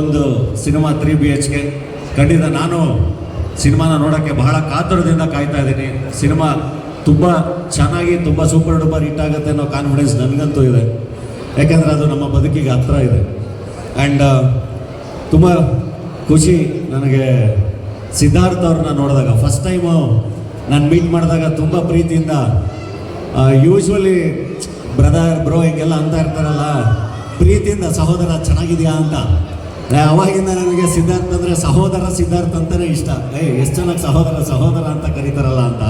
ಒಂದು cinema three B H K. ಖಂಡಿತ ನಾನು ಸಿನಿಮಾನ ನೋಡೋಕ್ಕೆ ಬಹಳ ಕಾತುರದಿಂದ ಕಾಯ್ತಾ ಇದ್ದೀನಿ. ಸಿನಿಮಾ ತುಂಬ ಚೆನ್ನಾಗಿ, ತುಂಬ ಸೂಪರ್ ಡೂಪರ್ ಹಿಟ್ ಆಗುತ್ತೆ ಅನ್ನೋ ಕಾನ್ಫಿಡೆನ್ಸ್ ನನಗಂತೂ ಇದೆ. ಯಾಕೆಂದರೆ ಅದು ನಮ್ಮ ಬದುಕಿಗೆ ಹತ್ರ ಇದೆ. ಆ್ಯಂಡ್ ತುಂಬ ಖುಷಿ ನನಗೆ ಸಿದ್ಧಾರ್ಥ ಅವ್ರನ್ನ ನೋಡಿದಾಗ. ಫಸ್ಟ್ ಟೈಮು ನಾನು ಮೀಟ್ ಮಾಡಿದಾಗ ತುಂಬ ಪ್ರೀತಿಯಿಂದ ಯೂಶ್ವಲಿ ಬ್ರದರ್ ಬ್ರೋ ಹಿಂಗೆಲ್ಲ ಅಂತ ಇರ್ತಾರಲ್ಲ. ಪ್ರೀತಿಯಿಂದ ಸಹೋದರ ಚೆನ್ನಾಗಿದೆಯಾ ಅಂತ. ಅವಾಗಿಂದ ನನಗೆ ಸಿದ್ಧಾರ್ಥ ಅಂದರೆ ಸಹೋದರ ಸಿದ್ಧಾರ್ಥ ಅಂತಲೇ ಇಷ್ಟ. ಏ, ಎಷ್ಟು ಜನಕ್ಕೆ ಸಹೋದರ ಸಹೋದರ ಅಂತ ಕರೀತಾರಲ್ಲ ಅಂತ.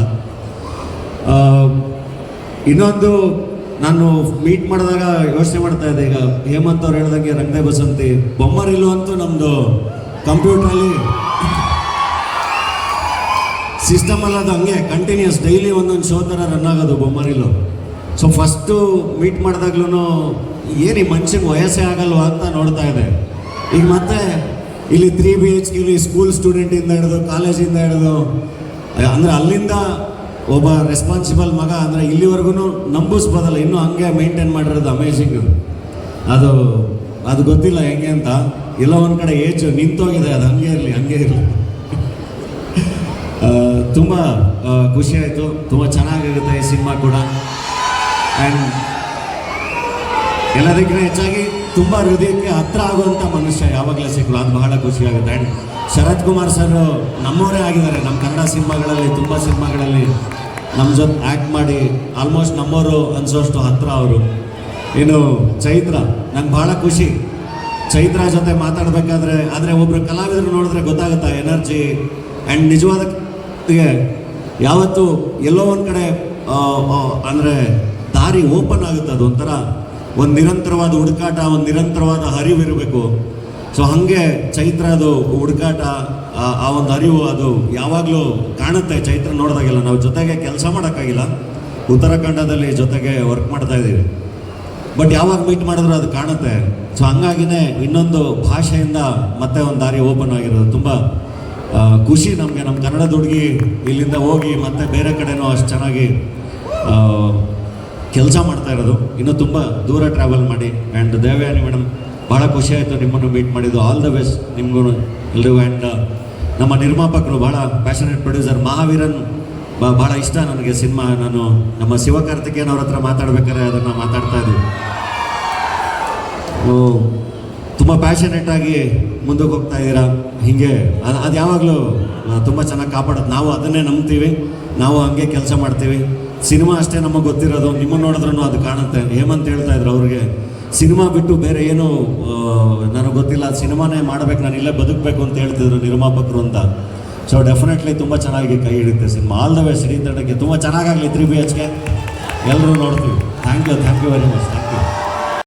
ಇನ್ನೊಂದು ನಾನು ಮೀಟ್ ಮಾಡಿದಾಗ ಯೋಚನೆ ಮಾಡ್ತಾ ಇದ್ದೆ. ಈಗ ಹೇಮಂತ್ ಅವ್ರು ಹೇಳ್ದಂಗೆ ರಂಗದೇ ಬಸಂತಿ. ಬೊಮ್ಮರಿಲು ಅಂತೂ ನಮ್ಮದು ಕಂಪ್ಯೂಟ್ರಲ್ಲಿ ಸಿಸ್ಟಮ್ ಅಲ್ಲ ಅದು ಹಂಗೆ ಕಂಟಿನ್ಯೂಸ್ ಡೈಲಿ ಒಂದೊಂದು ಶೋ ಥರ ರನ್ ಆಗೋದು ಬೊಮ್ಮರಿಲು ಸೊ ಫಸ್ಟು ಮೀಟ್ ಮಾಡಿದಾಗ್ಲೂ ಏನು ಈ ವಯಸ್ಸೇ ಆಗಲ್ವಾ ಅಂತ ನೋಡ್ತಾ ಇದೆ ಈಗ ಮತ್ತೆ ಇಲ್ಲಿ ತ್ರೀ ಬಿ ಎಚ್ ಇಲ್ಲಿ ಸ್ಕೂಲ್ ಸ್ಟೂಡೆಂಟಿಂದ ಹಿಡಿದು ಕಾಲೇಜಿಂದ ಹಿಡಿದು ಅಂದರೆ ಅಲ್ಲಿಂದ ಒಬ್ಬ ರೆಸ್ಪಾನ್ಸಿಬಲ್ ಮಗ ಅಂದರೆ ಇಲ್ಲಿವರೆಗೂ ನಂಬಿಸ್ಬೋದಲ್ಲ, ಇನ್ನೂ ಹಂಗೆ ಮೇಂಟೈನ್ ಮಾಡಿರೋದು ಅಮೇಝಿಂಗ್ ಅದು ಅದು ಗೊತ್ತಿಲ್ಲ ಹೆಂಗೆ ಅಂತ. ಎಲ್ಲ ಒಂದು ಕಡೆ ಏಜು ನಿಂತೋಗಿದೆ, ಅದು ಹಂಗೆ ಇರಲಿ ಹಂಗೆ ಇರಲಿ. ತುಂಬ ಖುಷಿ ಆಯಿತು. ತುಂಬ ಚೆನ್ನಾಗಿರುತ್ತೆ ಈ ಸಿನಿಮಾ ಕೂಡ. ಆ್ಯಂಡ್ ಎಲ್ಲದಕ್ಕಿಂತ ಹೆಚ್ಚಾಗಿ ತುಂಬ ಹೃದಯಕ್ಕೆ ಹತ್ರ ಆಗುವಂಥ ಮನುಷ್ಯ ಯಾವಾಗಲೇ ಸಿಕ್ಕರು ಅದು ಬಹಳ ಖುಷಿ ಆಗುತ್ತೆ. ಆ್ಯಂಡ್ ಶರತ್ ಕುಮಾರ್ ಸರ್ ನಮ್ಮವರೇ ಆಗಿದ್ದಾರೆ. ನಮ್ಮ ಕನ್ನಡ ಸಿನಿಮಾಗಳಲ್ಲಿ, ತುಂಬ ಸಿನಿಮಾಗಳಲ್ಲಿ ನಮ್ಮ ಜೊತೆ ಆ್ಯಕ್ಟ್ ಮಾಡಿ ಆಲ್ಮೋಸ್ಟ್ ನಮ್ಮವರು ಅನ್ಸೋಷ್ಟು ಹತ್ರ ಅವರು. ಇನ್ನು ಚೈತ್ರ, ನಂಗೆ ಭಾಳ ಖುಷಿ. ಚೈತ್ರ ಜೊತೆ ಮಾತಾಡಬೇಕಾದ್ರೆ, ಆದರೆ ಒಬ್ಬರು ಕಲಾವಿದರು ನೋಡಿದ್ರೆ ಗೊತ್ತಾಗುತ್ತಾ, ಎನರ್ಜಿ ಆ್ಯಂಡ್ ನಿಜವಾದ ಯಾವತ್ತು ಎಲ್ಲೋ ಒಂದು ಕಡೆ ಅಂದರೆ ದಾರಿ ಓಪನ್ ಆಗುತ್ತೆ. ಅದು ಒಂಥರ ಒಂದು ನಿರಂತರವಾದ ಹುಡುಕಾಟ, ಒಂದು ನಿರಂತರವಾದ ಹರಿವಿರಬೇಕು ಸೊ ಹಾಗೆ ಚೈತ್ರ ಅದು ಹುಡುಕಾಟ, ಆ- ಒಂದು ಅರಿವು ಅದು ಯಾವಾಗಲೂ ಕಾಣುತ್ತೆ. ಚೈತ್ರ ನೋಡಿದಾಗೆಲ್ಲ ನಾವು ಜೊತೆಗೆ ಕೆಲಸ ಮಾಡೋಕ್ಕಾಗಿಲ್ಲ. ಉತ್ತರಾಖಂಡದಲ್ಲಿ ಜೊತೆಗೆ ವರ್ಕ್ ಮಾಡ್ತಾ ಇದ್ದೀವಿ. ಬಟ್ ಯಾವಾಗ ಮೀಟ್ ಮಾಡಿದ್ರು ಅದು ಕಾಣುತ್ತೆ. ಸೊ ಹಂಗಾಗಿನೇ ಇನ್ನೊಂದು ಭಾಷೆಯಿಂದ ಮತ್ತೆ ಒಂದು ದಾರಿ ಓಪನ್ ಆಗಿರೋದು. ತುಂಬ ಖುಷಿ ನಮಗೆ. ನಮ್ಮ ಕನ್ನಡದ ಹುಡುಗಿ ಇಲ್ಲಿಂದ ಹೋಗಿ ಮತ್ತೆ ಬೇರೆ ಕಡೆನೂ ಅಷ್ಟು ಚೆನ್ನಾಗಿ ಕೆಲಸ ಮಾಡ್ತಾ ಇರೋದು. ಇನ್ನೂ ತುಂಬ ದೂರ ಟ್ರಾವೆಲ್ ಮಾಡಿ. ಆ್ಯಂಡ್ ದೇವಯಾನಿ ಮೇಡಮ್ ಭಾಳ ಖುಷಿ ಆಯಿತು ನಿಮ್ಮನ್ನು ಮೀಟ್ ಮಾಡಿದ್ದು. ಆಲ್ ದ ಬೆಸ್ಟ್ ನಿಮ್ಗೂ ಎಲ್ರಿಗೂ. ಆ್ಯಂಡ್ ನಮ್ಮ ನಿರ್ಮಾಪಕರು ಭಾಳ ಪ್ಯಾಷನೇಟ್ ಪ್ರೊಡ್ಯೂಸರ್ ಮಹಾವೀರನ್. ಭಾಳ ಇಷ್ಟ ನನಗೆ ಸಿನಿಮಾ. ನಾನು ನಮ್ಮ ಶಿವಕಾರ್ತಿಕೇಯನ್ ಅವ್ರ ಹತ್ರ ಮಾತಾಡ್ಬೇಕಾದ್ರೆ ಅದನ್ನು ಮಾತಾಡ್ತಾ ಇದ್ವಿ ತುಂಬ ಪ್ಯಾಷನೇಟಾಗಿ ಮುಂದಕ್ಕೆ ಹೋಗ್ತಾ ಇದ್ದೀರಾ? ಹೀಗೆ, ಅದು ಅದು ಯಾವಾಗಲೂ ತುಂಬ ಚೆನ್ನಾಗಿ ಕಾಪಾಡೋದು. ನಾವು ಅದನ್ನೇ ನಂಬ್ತೀವಿ. ನಾವು ಹಂಗೆ ಕೆಲಸ ಮಾಡ್ತೀವಿ. ಸಿನಿಮಾ ಅಷ್ಟೇ ನಮಗೆ ಗೊತ್ತಿರೋದು, ನಿಮ್ಮನ್ನು ನೋಡಿದ್ರೂ ಅದು ಕಾಣುತ್ತೆ. ಹೇಮಂತ್ ಹೇಳ್ತಾ ಇದ್ರು ಅವ್ರಿಗೆ, ಸಿನಿಮಾ ಬಿಟ್ಟು ಬೇರೆ ಏನು ನನಗೆ ಗೊತ್ತಿಲ್ಲ ಸಿನಿಮಾನೇ ಮಾಡ್ಬೇಕು, ನಾನು ಇಲ್ಲೇ ಬದುಕಬೇಕು ಅಂತ ಹೇಳ್ತಿದ್ರು ನಿರ್ಮಾಪಕರು ಅಂತ. ಸೊ ಡೆಫಿನೆಟ್ಲಿ ತುಂಬ ಚೆನ್ನಾಗಿ ಕೈ ಹಿಡಿಯುತ್ತೆ ಸಿನಿಮಾ. ಆಲ್ ದ ವೇ ಶ್ರೀತಂಡಕ್ಕೆ ತುಂಬ ಚೆನ್ನಾಗಾಗಲಿ ತ್ರೀ ಬಿ ಎಚ್ಗೆ ಎಲ್ಲರೂ ನೋಡ್ತೀವಿ. Thank you thank you very much thank you